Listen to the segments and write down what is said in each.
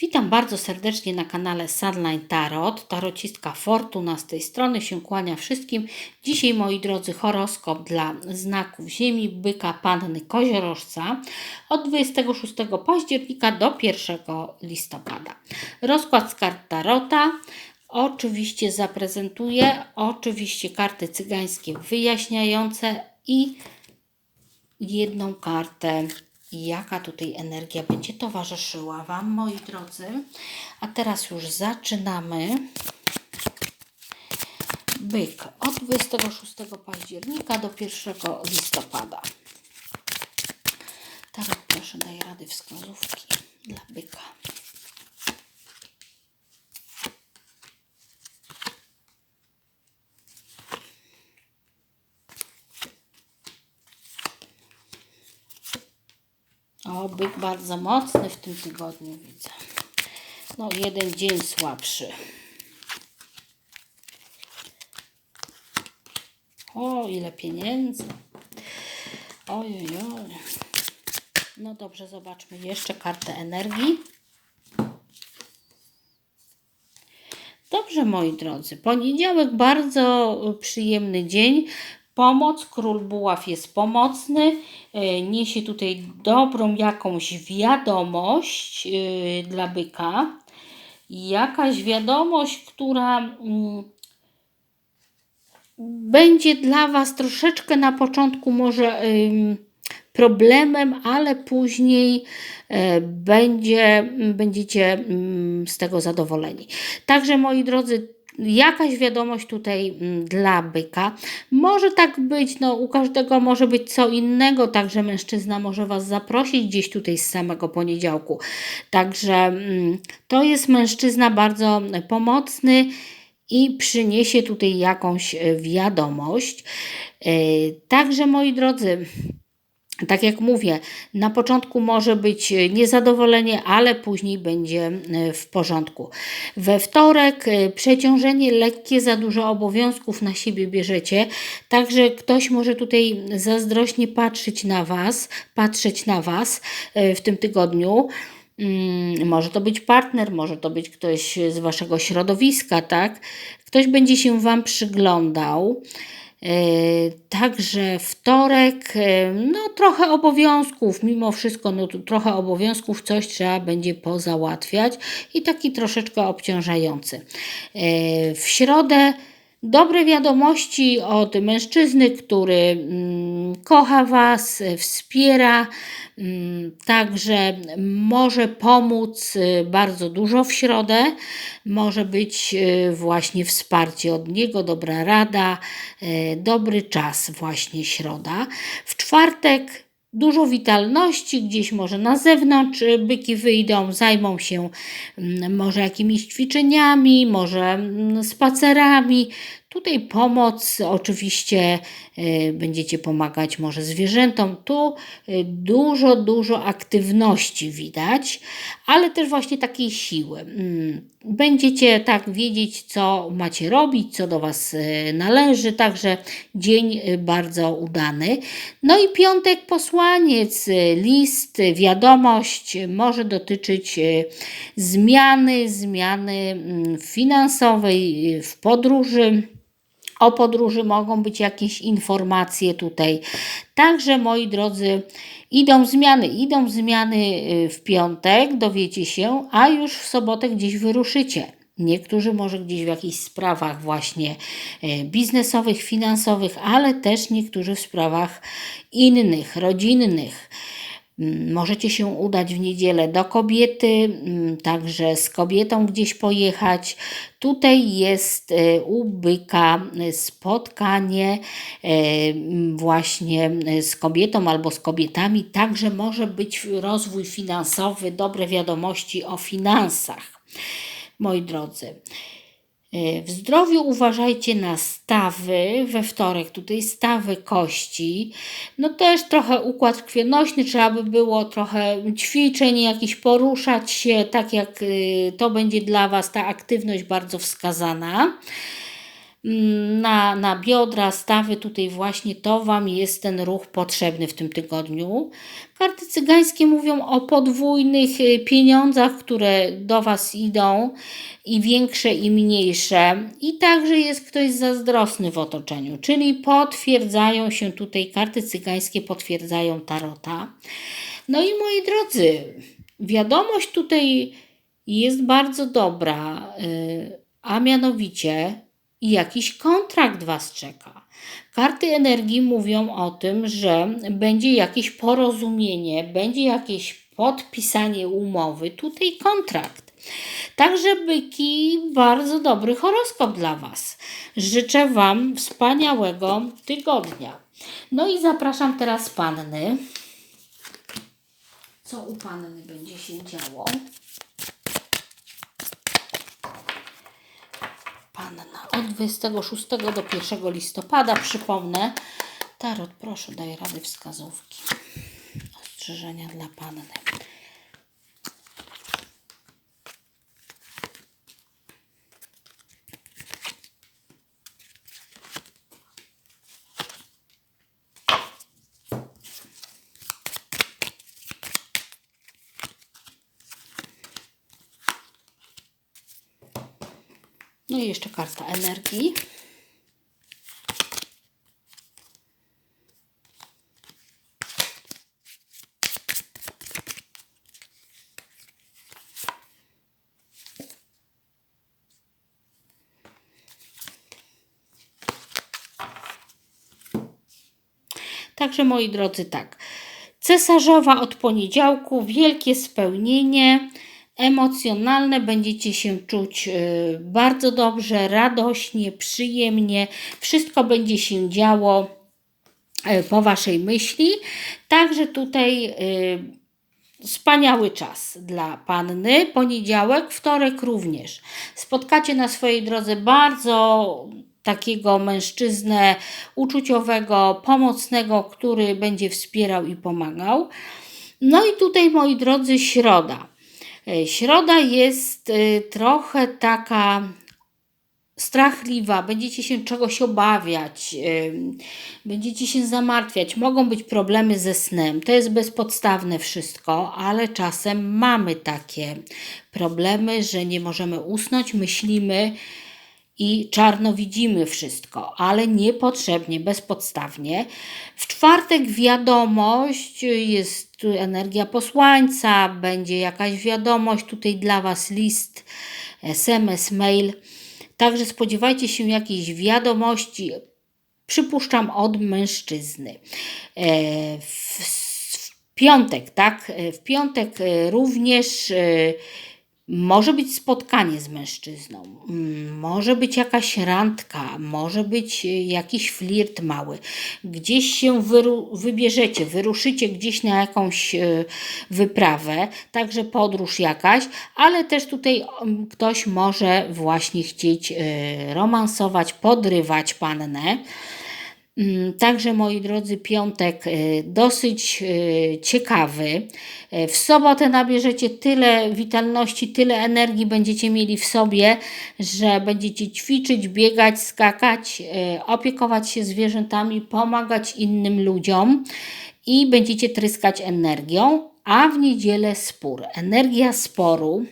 Witam bardzo serdecznie na kanale Sunline Tarot. Tarocistka Fortuna z tej strony się kłania wszystkim. Dzisiaj, moi drodzy, horoskop dla znaków Ziemi, Byka, Panny, Koziorożca od 26 października do 1 listopada. Rozkład z kart Tarota. Oczywiście zaprezentuję, oczywiście karty cygańskie wyjaśniające i jedną kartę, jaka tutaj energia będzie towarzyszyła Wam, moi drodzy. A teraz już zaczynamy. Byk od 26 października do 1 listopada. Tarot proszę daj rady wskazówki dla byka. O, byk bardzo mocny w tym tygodniu widzę. No, jeden dzień słabszy. O, ile pieniędzy. Ojej, oj. No dobrze, zobaczmy jeszcze kartę energii. Dobrze, moi drodzy. Poniedziałek bardzo przyjemny dzień. Pomoc, król buław jest pomocny, e, niesie tutaj dobrą jakąś wiadomość e, dla byka. Jakaś wiadomość, która mm, będzie dla Was troszeczkę na początku może problemem, ale później e, będzie, będziecie mm, z tego zadowoleni. Także moi drodzy, jakaś wiadomość tutaj mm, dla byka. Może tak być, no u każdego może być co innego, także mężczyzna może Was zaprosić gdzieś tutaj z samego poniedziałku. Także mm, to jest mężczyzna bardzo pomocny i przyniesie tutaj jakąś e, wiadomość. E, Także moi drodzy, tak jak mówię, na początku może być niezadowolenie, ale później będzie e, w porządku. We wtorek e, przeciążenie lekkie, za dużo obowiązków na siebie bierzecie, także ktoś może tutaj zazdrośnie patrzeć na Was, patrzeć na Was e, w tym tygodniu. Mm, Może to być partner, może to być ktoś z Waszego środowiska, tak? Ktoś będzie się Wam przyglądał. E, Także wtorek, e, no trochę obowiązków, mimo wszystko, no trochę obowiązków, coś trzeba będzie pozałatwiać i taki troszeczkę obciążający. E, W środę dobre wiadomości od mężczyzny, który mm, kocha Was, wspiera, mm, także może pomóc e, bardzo dużo w środę. Może być e, właśnie wsparcie od niego, dobra rada, e, dobry czas, właśnie środa. W czwartek dużo witalności, gdzieś może na zewnątrz y, byki wyjdą, zajmą się mm, może jakimiś ćwiczeniami, może mm, spacerami. Tutaj pomoc, oczywiście y, będziecie pomagać może zwierzętom. Tu y, dużo, dużo aktywności widać, ale też właśnie takiej siły. Mm, Będziecie tak wiedzieć, co macie robić, co do Was y, należy, także dzień bardzo udany. No i piątek posłaniec, list, wiadomość może dotyczyć zmiany, zmiany mm, finansowej w podróży. O podróży mogą być jakieś informacje tutaj. Także moi drodzy, idą zmiany, idą zmiany y, w piątek, dowiecie się, a już w sobotę gdzieś wyruszycie. Niektórzy może gdzieś w jakichś sprawach właśnie e, biznesowych, finansowych, ale też niektórzy w sprawach innych, rodzinnych. Mm, Możecie się udać w niedzielę do kobiety, mm, także z kobietą gdzieś pojechać. Tutaj jest e, u byka e, spotkanie e, właśnie z kobietą albo z kobietami. Także może być rozwój finansowy, dobre wiadomości o finansach. Moi drodzy, w zdrowiu uważajcie na stawy. We wtorek tutaj stawy kości. No też trochę układ krwionośny, trzeba by było trochę ćwiczeń, jakiś poruszać się, tak jak y, to będzie dla Was ta aktywność bardzo wskazana. Mm, na, na biodra, stawy, tutaj właśnie to Wam jest ten ruch potrzebny w tym tygodniu. Karty cygańskie mówią o podwójnych y, pieniądzach, które do Was idą i większe i mniejsze. I także jest ktoś zazdrosny w otoczeniu, czyli potwierdzają się tutaj, karty cygańskie potwierdzają tarota. No i moi drodzy, wiadomość tutaj jest bardzo dobra, y, a mianowicie jakiś kontrakt Was czeka. Karty energii mówią o tym, że będzie jakieś porozumienie, będzie jakieś podpisanie umowy, tutaj kontrakt. Także byki, bardzo dobry horoskop dla Was. Życzę Wam wspaniałego tygodnia. No i zapraszam teraz panny. Co u panny będzie się działo? Od 26 do 1 listopada, przypomnę. Tarot, proszę, daj rady wskazówki. Ostrzeżenia dla panny. No i jeszcze karta energii. Także moi drodzy, tak. Cesarzowa od poniedziałku, wielkie spełnienie emocjonalne, będziecie się czuć y, bardzo dobrze, radośnie, przyjemnie. Wszystko będzie się działo y, po Waszej myśli. Także tutaj y, Wspaniały czas dla panny. Poniedziałek, wtorek również. Spotkacie na swojej drodze bardzo takiego mężczyznę uczuciowego, pomocnego, który będzie wspierał i pomagał. No i tutaj, moi drodzy, środa. E, Środa jest e, trochę taka strachliwa, będziecie się czegoś obawiać, e, będziecie się zamartwiać, mogą być problemy ze snem. To jest bezpodstawne wszystko, ale czasem mamy takie problemy, że nie możemy usnąć, myślimy i czarno widzimy wszystko, ale niepotrzebnie, bezpodstawnie. W czwartek wiadomość, jest energia posłańca, będzie jakaś wiadomość, tutaj dla Was list, SMS, mail. Także spodziewajcie się jakiejś wiadomości, przypuszczam od mężczyzny. E, w, piątek, tak? W piątek e, również e, może być spotkanie z mężczyzną, mm, może być jakaś randka, może być y, jakiś flirt mały. Gdzieś się wyru wybierzecie, wyruszycie gdzieś na jakąś y, wyprawę, także podróż jakaś, ale też tutaj mm, ktoś może właśnie chcieć y, romansować, podrywać pannę. Mm, także moi drodzy, piątek y, dosyć y, ciekawy. Y, w sobotę nabierzecie tyle witalności, tyle energii będziecie mieli w sobie, że będziecie ćwiczyć, biegać, skakać, opiekować się zwierzętami, pomagać innym ludziom i będziecie tryskać energią. A w niedzielę spór. Energia sporu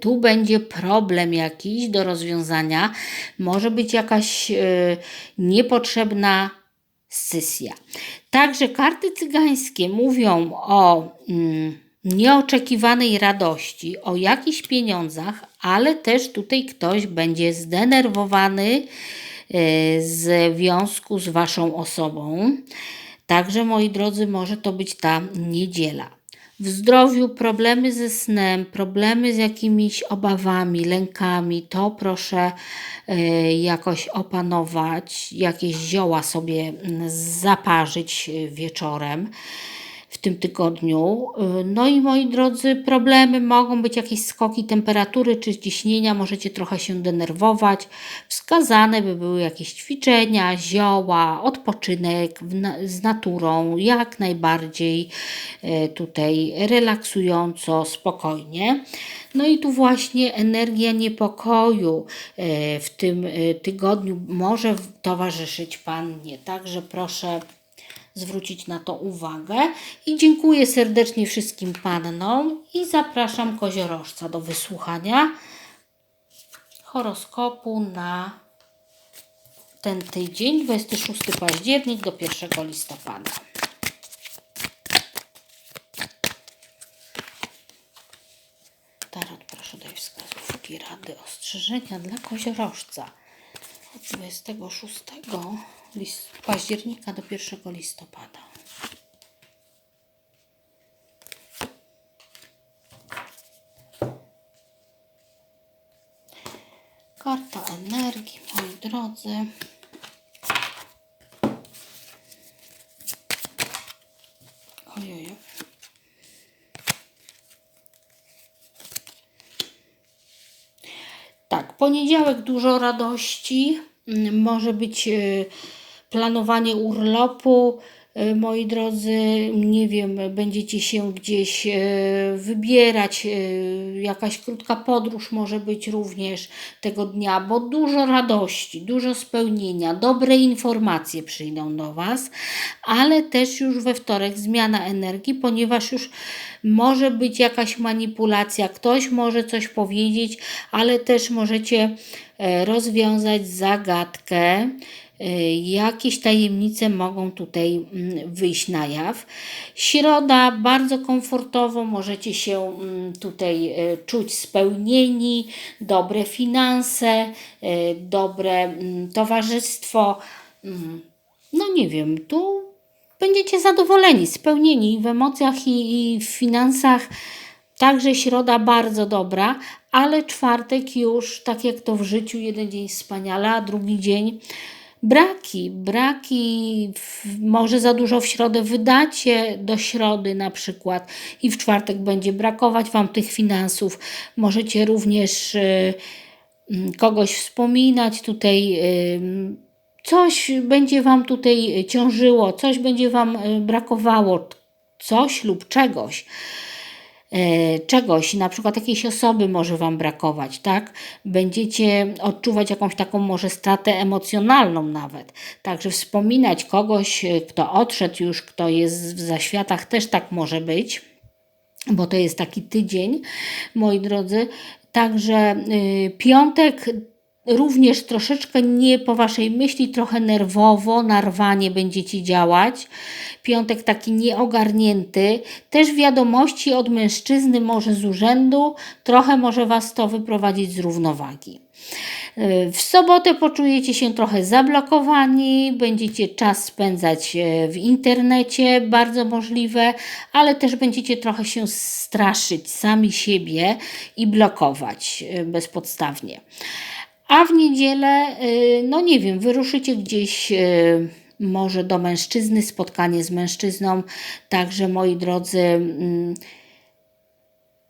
tu będzie problem jakiś do rozwiązania, może być jakaś y, niepotrzebna scysja. Także karty cygańskie mówią o mm, nieoczekiwanej radości, o jakichś pieniądzach, ale też tutaj ktoś będzie zdenerwowany y, w związku z Waszą osobą. Także, moi drodzy, może to być ta niedziela w zdrowiu problemy ze snem, problemy z jakimiś obawami, lękami, to proszę y, jakoś opanować, jakieś zioła sobie mm, zaparzyć y, wieczorem. Tym tygodniu. Y, No i moi drodzy, problemy mogą być jakieś skoki temperatury czy ciśnienia, możecie trochę się denerwować. Wskazane by były jakieś ćwiczenia, zioła, odpoczynek z naturą, jak najbardziej y, tutaj relaksująco, spokojnie. No i tu właśnie energia niepokoju y, w tym tygodniu może towarzyszyć Pannie, także proszę zwrócić na to uwagę. I dziękuję serdecznie wszystkim pannom i zapraszam koziorożca do wysłuchania horoskopu na ten tydzień, 26 październik do 1 listopada. Tarot, proszę daj wskazówki, rady, ostrzeżenia dla koziorożca od 26 list- października do 1 listopada. Karta energii, moi drodzy. Ojej. Tak, poniedziałek dużo radości. Może być e, planowanie urlopu. E, Moi drodzy, nie wiem, będziecie się gdzieś e, wybierać, e, jakaś krótka podróż może być również tego dnia, bo dużo radości, dużo spełnienia, dobre informacje przyjdą do Was, ale też już we wtorek zmiana energii, ponieważ już może być jakaś manipulacja, ktoś może coś powiedzieć, ale też możecie e, rozwiązać zagadkę. E, Jakieś tajemnice mogą tutaj mm, wyjść na jaw. Środa bardzo komfortowo, możecie się mm, tutaj e, czuć spełnieni, dobre finanse, e, dobre mm, towarzystwo. No nie wiem, tu będziecie zadowoleni, spełnieni w emocjach i, i w finansach. Także środa bardzo dobra, ale czwartek już, tak jak to w życiu, jeden dzień wspaniale, a drugi dzień braki. Braki, w, może za dużo w środę wydacie do środy na przykład i w czwartek będzie brakować Wam tych finansów. Możecie również y, mm, kogoś wspominać tutaj. ym, coś będzie Wam tutaj ciążyło, coś będzie Wam y, brakowało, coś lub czegoś. E, czegoś, na przykład jakiejś osoby może Wam brakować, tak? Będziecie odczuwać jakąś taką może stratę emocjonalną nawet. Także wspominać kogoś, e, kto odszedł już, kto jest w zaświatach, też tak może być bo to jest taki tydzień, moi drodzy. Także y, piątek również troszeczkę nie po waszej myśli, trochę nerwowo, narwanie będziecie działać. Piątek taki nieogarnięty. Też wiadomości od mężczyzny, może z urzędu, trochę może was to wyprowadzić z równowagi. W sobotę poczujecie się trochę zablokowani, będziecie czas spędzać e, w internecie, bardzo możliwe, ale też będziecie trochę się straszyć sami siebie i blokować e, bezpodstawnie. A w niedzielę, y, no nie wiem, wyruszycie gdzieś y, może do mężczyzny, spotkanie z mężczyzną. Także moi drodzy, mm,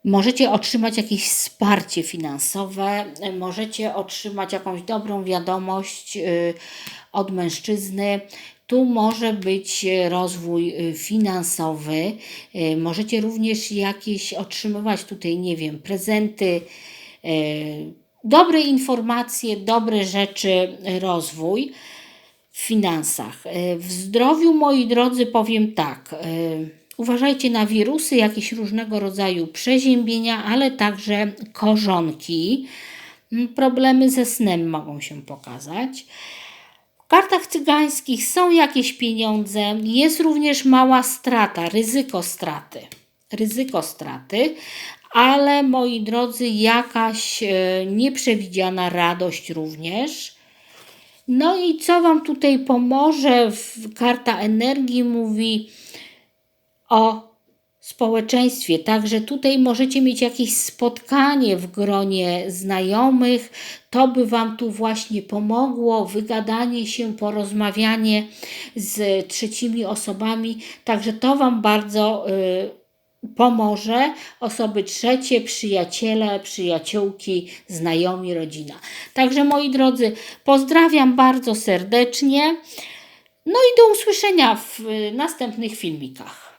Możecie otrzymać jakieś wsparcie finansowe, możecie otrzymać jakąś dobrą wiadomość y, od mężczyzny. Tu może być rozwój finansowy. Możecie również jakieś otrzymywać tutaj, nie wiem, prezenty, dobre informacje, dobre rzeczy, y, rozwój w finansach. Y, W zdrowiu, moi drodzy, powiem tak. y, Uważajcie na wirusy, jakieś różnego rodzaju przeziębienia, ale także korzonki. Mm, Problemy ze snem mogą się pokazać. W kartach cygańskich są jakieś pieniądze, jest również mała strata, ryzyko straty. Ryzyko straty, ale moi drodzy, jakaś e, nieprzewidziana radość również. No i co Wam tutaj pomoże? Karta energii mówi o społeczeństwie. Także tutaj możecie mieć jakieś spotkanie w gronie znajomych. To by Wam tu właśnie pomogło, wygadanie się, porozmawianie z trzecimi osobami. Także to Wam bardzo y, pomoże. Osoby trzecie, przyjaciele, przyjaciółki, znajomi, rodzina. Także moi drodzy, pozdrawiam bardzo serdecznie. No i do usłyszenia w y, następnych filmikach.